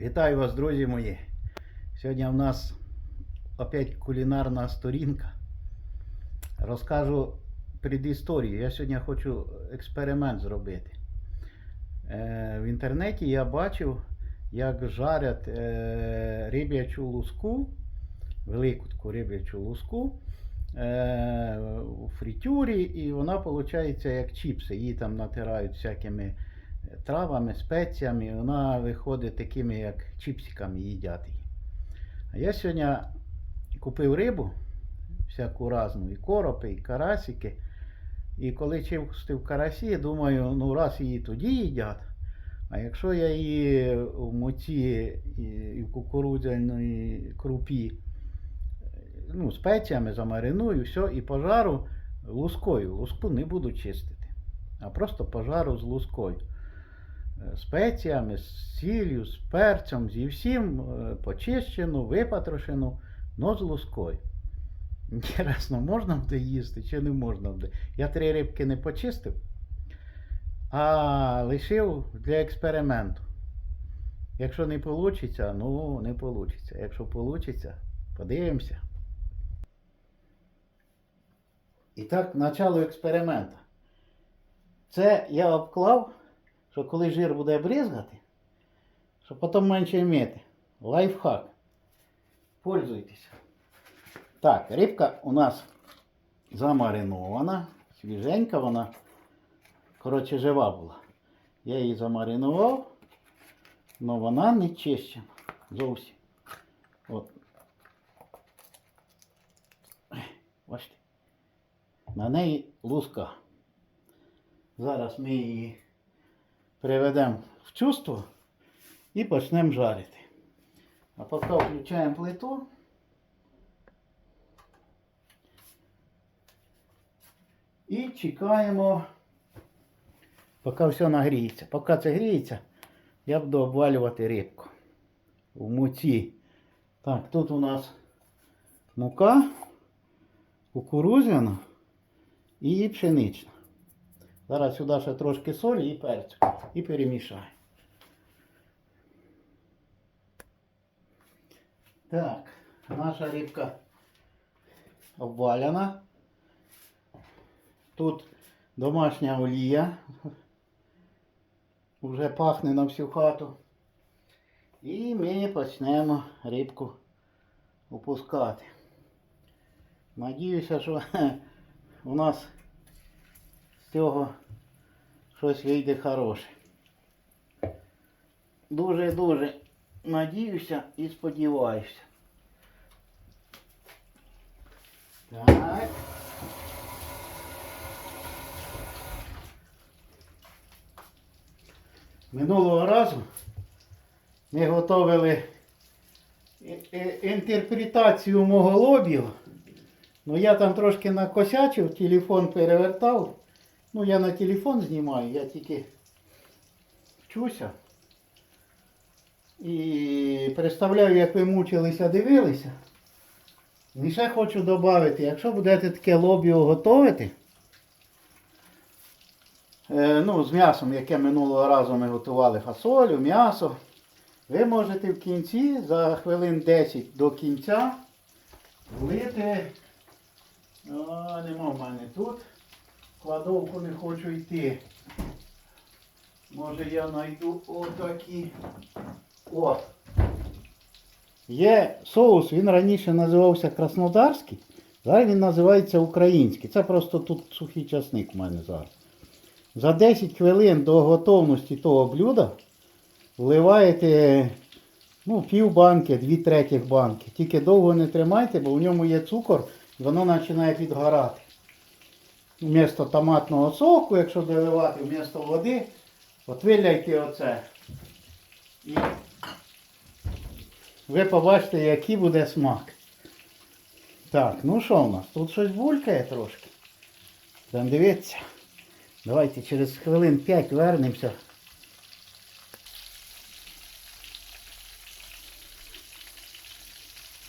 Вітаю вас, друзі мої. Сьогодні в нас опять кулінарна сторінка. Розкажу предісторію. Я сьогодні хочу експеримент зробити. Е, в інтернеті я бачив, як жарять е, риб'ячу луску, велику таку риб'ячу луску е, у фритюрі, і вона виходить як чіпси. Її там натирають всякими травами, спеціями, вона виходить такими, як чіпсиками їдять її. А я сьогодні купив рибу, всяку разну, і коропи, і карасики. І коли чистив карасі, думаю, ну раз її тоді їдять, а якщо я її в муці і в кукурудзяній крупі ну, спеціями замариную, все, і пожару лускою. Луску не буду чистити, а просто пожару з лускою. Е, Спеціями, з сіллю, з перцем, зі всім е, почищену, випатрошену, но з лускою. Інтересно, можна буде їсти чи не можна буде? Я три рибки не почистив, а лишив для експерименту. Якщо не вийде, ну не вийде. Якщо вийде, подивимося. І так, начало експерименту. Це я обклав, що коли жир буде бризгати, щоб потім менше мити. Лайфхак. Пользуйтесь. Так, рибка у нас замаринована, свіженька вона, коротше, жива була. Я її замаринував, але вона не чищена зовсім. От. Бачите. На неї луска. Зараз ми її приведемо в чувство і почнемо жарити. А поки включаємо плиту. І чекаємо, поки все нагріється. Поки це гріється, я буду обвалювати рибку в муці. Так, тут у нас мука, кукурузяна і пшенична. Зараз сюди ще трошки солі і перцю. І перемішаю. Так, наша рибка обваляна. Тут домашня олія. Вже пахне на всю хату. І ми почнемо рибку опускати. Надіюся, що у нас цього щось вийде хороше. Дуже-дуже надіюся і сподіваюся. Так. Минулого разу ми і- інтерпретацію мого лобів. Ну я там трошки накосячив, телефон перевертав. Ну я на телефон знімаю, я тільки вчуся. І представляю, як ви мучилися, дивилися. І ще хочу додати, якщо будете таке лобіо готувати, е, ну, з м'ясом, яке минулого разу ми готували фасолю, м'ясо, ви можете в кінці за хвилин 10 до кінця влити. О, нема в мене тут. Кладовку не хочу йти. Може я знайду отакі. О! Є соус, він раніше називався Краснодарський, зараз він називається український. Це просто тут сухий часник в мене зараз. За 10 хвилин до готовності того блюда вливаєте ну, пів банки, дві третіх банки. Тільки довго не тримайте, бо в ньому є цукор, і воно починає підгорати. Вмісто томатного соку, якщо доливати, вмісто води, от виляйте оце. І ви побачите, який буде смак. Так, ну що у нас? Тут щось булькає трошки. Там дивіться. Давайте через хвилин 5 вернемося.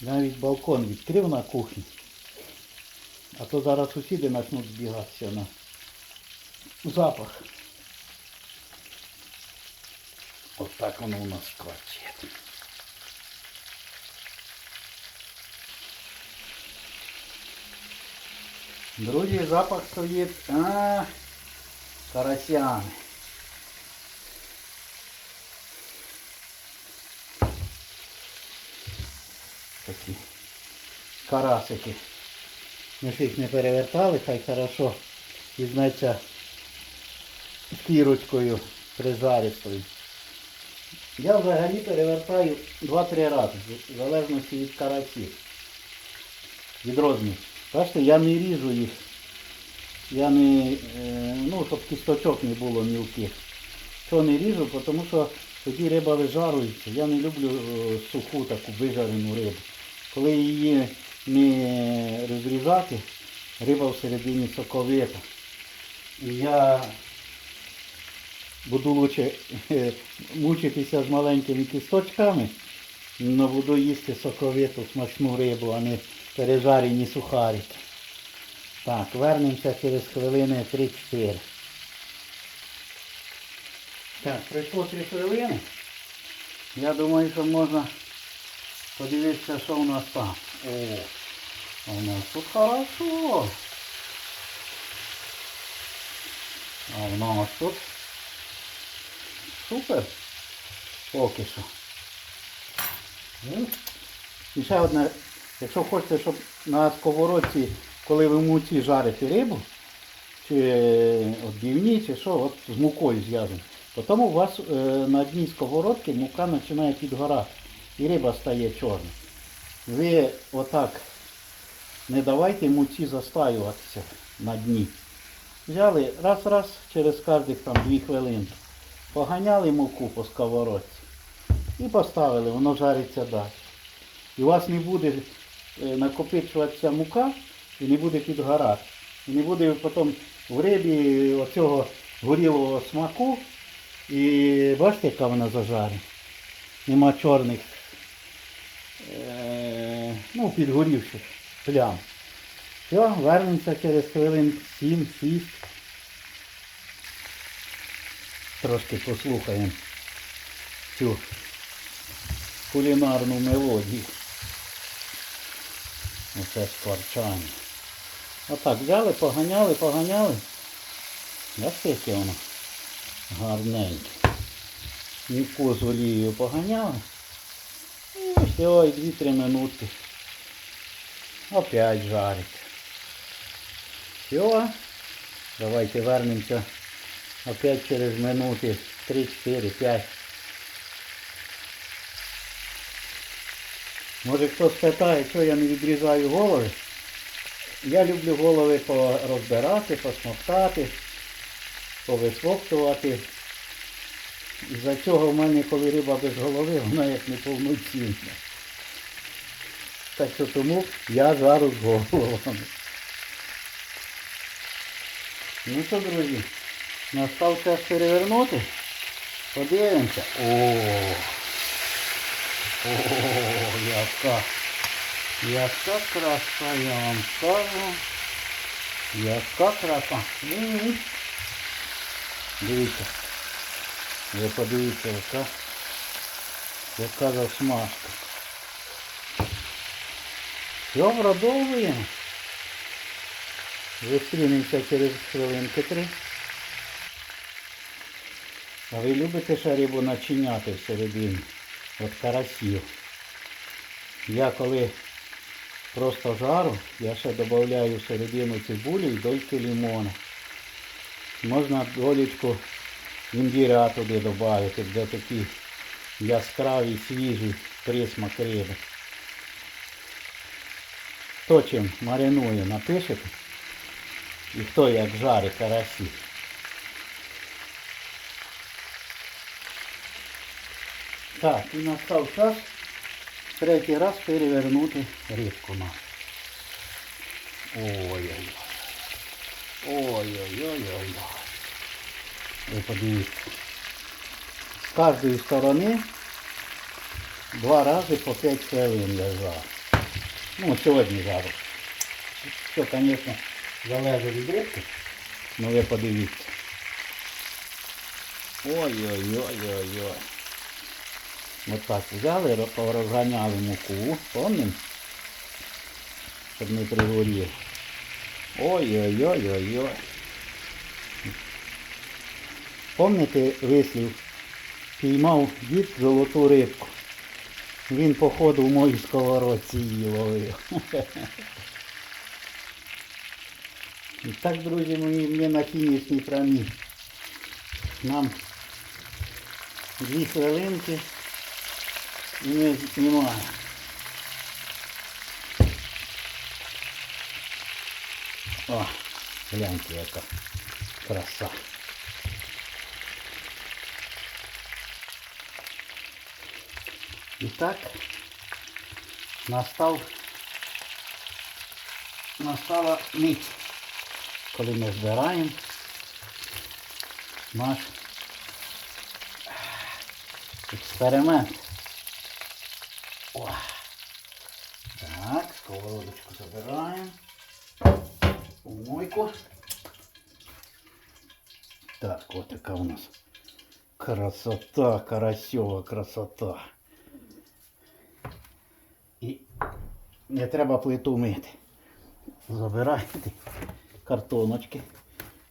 Навіть балкон відкрив на кухні. А то зараз сусіди почнуть збігатися на запах. От Так воно у нас сквачить. Друзі, запах стоїть. А, карасями. Такі карасики. Ми ж їх не перевертали, хай хорошо візьметься шкірочкою прижаристою. Я взагалі перевертаю 2-3 рази, в залежності від карасів. Від розміру. Бачите, я не ріжу їх. Я не, е, ну, щоб кісточок не було мілких. Що не ріжу, тому що тоді риба вижарується. Я не люблю е, суху таку вижарену рибу. Коли її не розрізати, риба всередині соковита. Я буду лучше е, мучитися з маленькими кісточками, але буду їсти соковиту смачну рибу, а не пережарені сухарики. Так, вернемося через хвилини 3-4. Так, пройшло 3 хвилини. Я думаю, що можна подивитися, що у нас там. О, у нас тут хорошо. А у нас тут супер. Поки що. Ну, І ще одне, якщо хочете, щоб на сковородці, коли ви муці жарите рибу, чи відбивні, чи що, от з мукою зв'язано. Потім у вас е, на дні сковородки мука починає підгорати і риба стає чорна. Ви отак не давайте муці застаюватися на дні. Взяли раз-раз через кожних там 2 хвилини. Поганяли муку по сковородці і поставили, воно жариться далі. І у вас не буде е, накопичуватися мука і не буде підгорати. І не буде потім в рибі оцього горілого смаку. І бачите, яка вона зажарена. Нема чорних, е, ну, підгорівших плям. Все, вернемося через хвилин 7-6. Трошки послухаємо цю кулінарну мелодію. Оце скворчання. Отак взяли, поганяли, поганяли. Яке воно гарненьке. Міку з олією поганяли. І все, і 2-3 минутки. Опять жарить. Все. Давайте вернемося опять через минути 3-4-5. Може хтось питає, що я не відрізаю голови. Я люблю голови порозбирати, посмоктати, повисмоктувати. Із-за цього в мене, коли риба без голови, вона як неповноцінна. Так що тому я жару з. Ну що, друзі, настав час перевернути. Подивимося. О, о, яка, яка краса, я вам скажу. Яка краса. Дивіться. Ви подивіться, яка, яка засмажка. Все, продовжуємо. Зустрінемося через хвилинки три. А ви любите ще рибу начиняти всередині? От карасів. Я коли просто жару, я ще додаю всередину цибулі і дольки лимона. Можна долічку імбіря туди додати, де такі яскраві, свіжі присмак риби. Хто чим маринує, напишете. І хто як жарить карасі. Так, і настав час третій раз перевернути рибку нашу. Ой-ой-ой. Ой-ой-ой-ой. Ви подивіться. З кожної сторони два рази по 5 хвилин жарю. Ну, сьогодні жарю. Все, звісно, залежить від рибки. Ну ви подивіться. Ой-ой-ой-ой-ой. Отак взяли, ро- порозганяли муку, помним? Щоб не пригорів. Ой-ой-ой-ой-ой. Помните вислів? Піймав дід золоту рибку. Він походу в моїй сковородці її ловив. І так, друзі мої, ми на фінішній прямі. Нам дві хвилинки і ми знімаємо. О, гляньте, яка краса. І так настав настала мить, коли ми збираємо наш експеримент. О. Так, сковородочку забираємо. У мойку. Так, от така у нас красота, карасьова красота. Не треба плиту мити. Забирайте картоночки.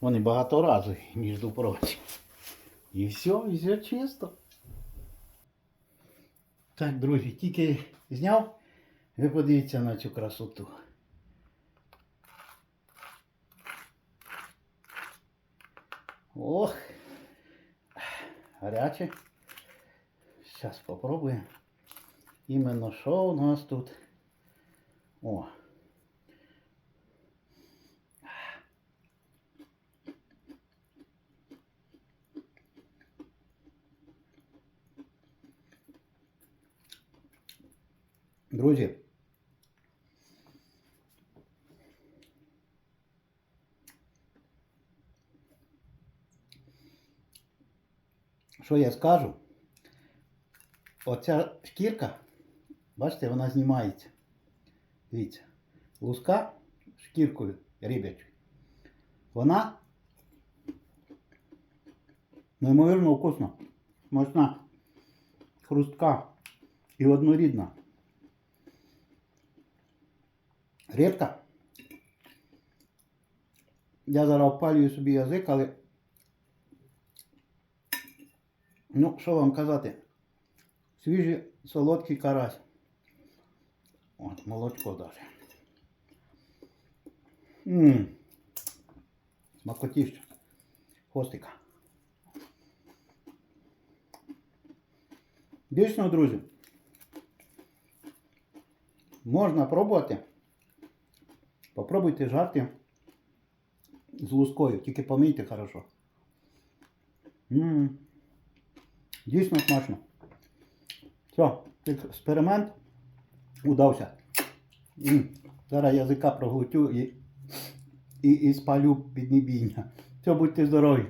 Вони багаторазові, між прочим. І все, і все чисто. Так, друзі, тільки зняв, ви подивіться на цю красоту. Ох, гаряче. Зараз попробуємо. Іменно що у нас тут? О. Друзі. Що я скажу? Оця шкірка, бачите, вона знімається. Дивіться, луска шкіркою рибячою. Вона неймовірно вкусна, смачна, хрустка і однорідна. Рибка. Я зараз опалюю собі язик, але. Ну, що вам казати? Свіжий солодкий карась. От, молочко даже. Ммм. Смакотіще. Хвостика. Дійсно, друзі. Можна пробувати. Попробуйте жарти з лускою, тільки помийте хорошо. Ммм. Дійсно смачно. Все, експеримент удався. Зараз язика проглотю і, і, і спалю піднебіння. Все, будьте здорові.